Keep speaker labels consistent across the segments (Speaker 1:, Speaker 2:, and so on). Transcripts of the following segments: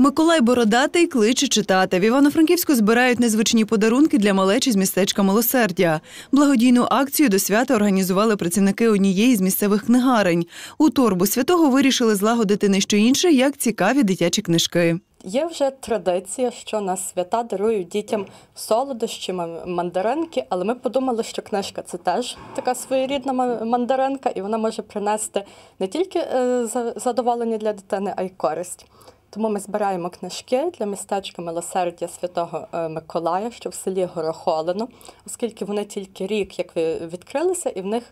Speaker 1: Миколай Бородатий кличе читати. В Івано-Франківську збирають незвичні подарунки для малечі з містечка Милосердя. Благодійну акцію до свята організували працівники однієї з місцевих книгарень. У торбу святого вирішили злагодити не що інше, як цікаві дитячі книжки.
Speaker 2: Є вже традиція, що на свята дарують дітям солодощі, ма- мандаринки, але ми подумали, що книжка це теж така своєрідна ма- мандаринка, і вона може принести не тільки е, задоволення для дитини, а й користь. Тому ми збираємо книжки для містечка Милосердя Святого е, Миколая, що в селі Горохолино, оскільки вони тільки рік як відкрилися, і в них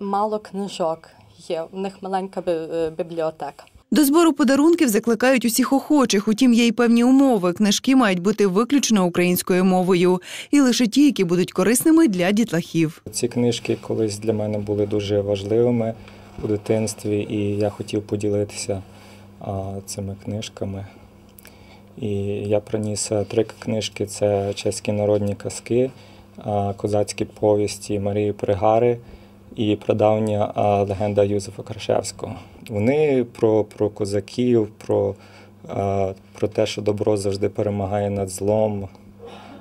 Speaker 2: мало книжок є. У них маленька е, бібліотека.
Speaker 1: До збору подарунків закликають усіх охочих, утім є й певні умови. Книжки мають бути виключно українською мовою, і лише ті, які будуть корисними для дітлахів.
Speaker 3: Ці книжки колись для мене були дуже важливими у дитинстві, і я хотів поділитися цими книжками. І я приніс е, три книжки: це чеські народні казки, козацькі повісті Марії Пригари і прадавня легенда Юзефа Крашевського. Вони про, про козаків, про, про те, що добро завжди перемагає над злом,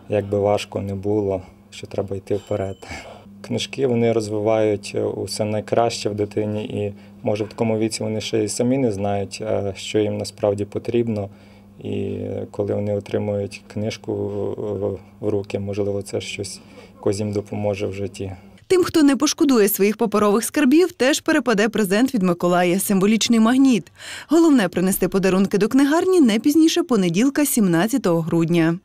Speaker 3: як би важко не було, що треба йти вперед. Книжки вони розвивають е, усе найкраще в дитині, і може в такому віці вони ще й самі не знають, е, що їм насправді потрібно. І е, коли вони отримують книжку в- в руки, можливо, це щось якось їм допоможе в житті.
Speaker 1: Тим, хто не пошкодує своїх паперових скарбів, теж перепаде презент від Миколая символічний магніт. Головне принести подарунки до книгарні не пізніше понеділка, 17 грудня.